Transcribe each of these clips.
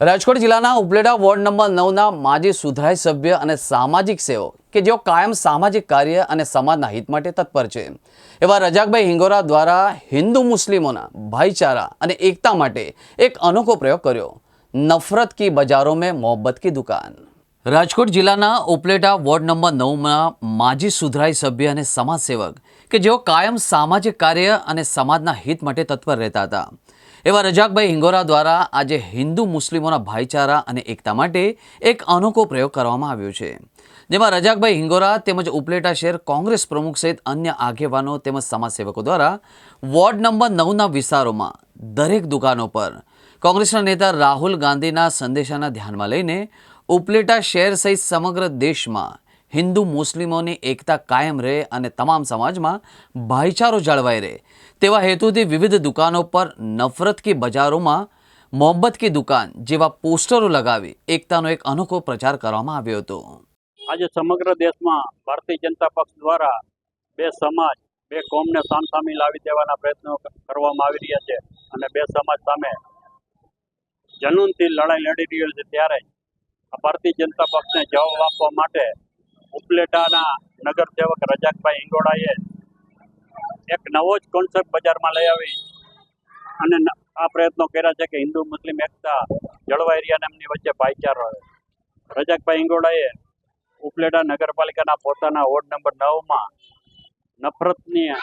રાજકોટ જિલ્લાના Upleta ward number નવના માજી સુધરાઈ સભ્ય અને સામાજિક સેવક કે જેઓ કાયમ સામાજિક કાર્ય અને સમાજના હિત માટે તત્પર છે. એવા રજાકભાઈ હિંગોરા દ્વારા હિન્દુ મુસ્લિમોના ભાઈચારા અને એકતા માટે એક અનોખો પ્રયોગ કર્યો. નફરત કી બજારો મેં મોહબ્બત કી દુકાન. રાજકોટ જિલ્લાના ઉપલેટા વોર્ડ નંબર નવમાં માજી સુધરાઈ સભ્ય અને સમાજસેવક કે જેઓ કાયમ સામાજિક કાર્ય અને સમાજના હિત માટે તત્પર રહેતા હતા. એવા રજાકભાઈ હિંગોરા દ્વારા આજે હિન્દુ મુસ્લિમોના ભાઈચારા અને એકતા માટે એક અનોખો પ્રયોગ કરવામાં આવ્યો છે. જેમાં રજાકભાઈ હિંગોરા તેમજ ઉપલેટા શહેર કોંગ્રેસ પ્રમુખ સહિત અન્ય આગેવાનો તેમજ સમાજસેવકો દ્વારા વોર્ડ નંબર નવના વિસ્તારોમાં દરેક દુકાનો પર કોંગ્રેસના નેતા રાહુલ ગાંધીના સંદેશાના ધ્યાનમાં લઈને ઉપલેટા શહેર સહિત સમગ્ર દેશમાં હિન્દુ મુસ્લિમોની એકતા કાયમ રહે અને તમામ સમાજમાં ભાઈચારો જળવાઈ રહે. તેવા હેતુથી વિવિધ દુકાનો પર નફરત કી બજારોમાં મોહબ્બત કી દુકાન જેવા પોસ્ટરો લગાવી એકતાનો એક અનોખો પ્રચાર કરવામાં આવ્યો હતો. આજે સમગ્ર દેશમાં ભારતીય જનતા પક્ષ દ્વારા બે સમાજ, બે કોમને સામસામી લાવી દેવાના પ્રયત્નો કરવામાં આવી રહ્યા છે અને બે સમાજ સામે જનૂનથી લડાઈ લડી રહ્યો છે ત્યારે ભારતીય જનતા પક્ષને જવાબ આપવા માટે ઉપલેટાના નગરસેવક રજાકભાઈ ઇંગોડાએ એક નવો જ કોન્સેપ્ટ બજારમાં લઈ આવી. અને આ પ્રયત્નો કર્યા છે કે હિન્દુ, મુસ્લિમ, એકતા જળવાઈ રહ્યા એમની વચ્ચે ભાઈચારો રહે રજાકભાઈ હિંગોડાએ ઉપલેટા નગરપાલિકાના પોતાના વોર્ડ નંબર નવમાં નફરતની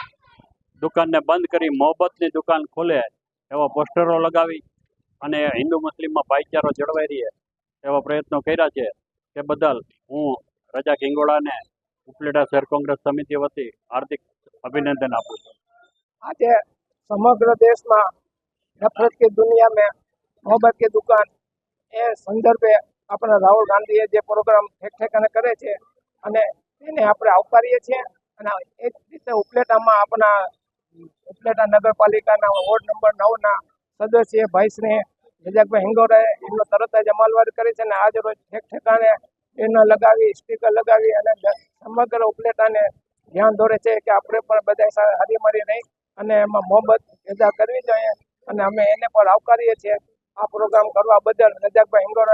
દુકાનને બંધ કરી મોહબ્બતની દુકાન ખોલે એવા પોસ્ટરો લગાવી અને હિન્દુ, મુસ્લિમમાં ભાઈચારો જળવાઈ રહે એવા પ્રયત્નો કર્યા છે. તે બદલ હું રજા ઘિંગોળાને ઉપલેટા શહેર કોંગ્રેસ સમિતિ વતી હાર્દિક અભિનંદન આપું છું. આજે સમગ્ર દેશમાં નફરત કે દુનિયા મેં મોહબ્બત કે દુકાન એ સંદર્ભે આપણા રાહુલ ગાંધીએ જે પ્રોગ્રામ ઠેક ઠેકાને કરે છે અને એને આપણે આવકારીએ છીએ અને એક રીતે ઉપલેટામાં આપણા ઉપલેટા નગરપાલિકાના વોર્ડ નંબર નવના સદસ્ય ભાઈ ભાઈશ્રી જજાકભાઈ હિંગોરાએ એમનો તરત જ અમલવારી કરી છે અને આજ રોજ ઠેક ઠેકાણે બેનર લગાવી સ્પીકર લગાવી અને સમગ્ર ઉપલેટાને ધ્યાન દોરે છે કે આપણે પણ બધા હળીમળી રહી અને એમાં મોહબત પેદા કરવી જોઈએ અને અમે એને પણ આવકારીએ છીએ. આ પ્રોગ્રામ કરવા બદલ રજાકભાઈ હિંગોરાને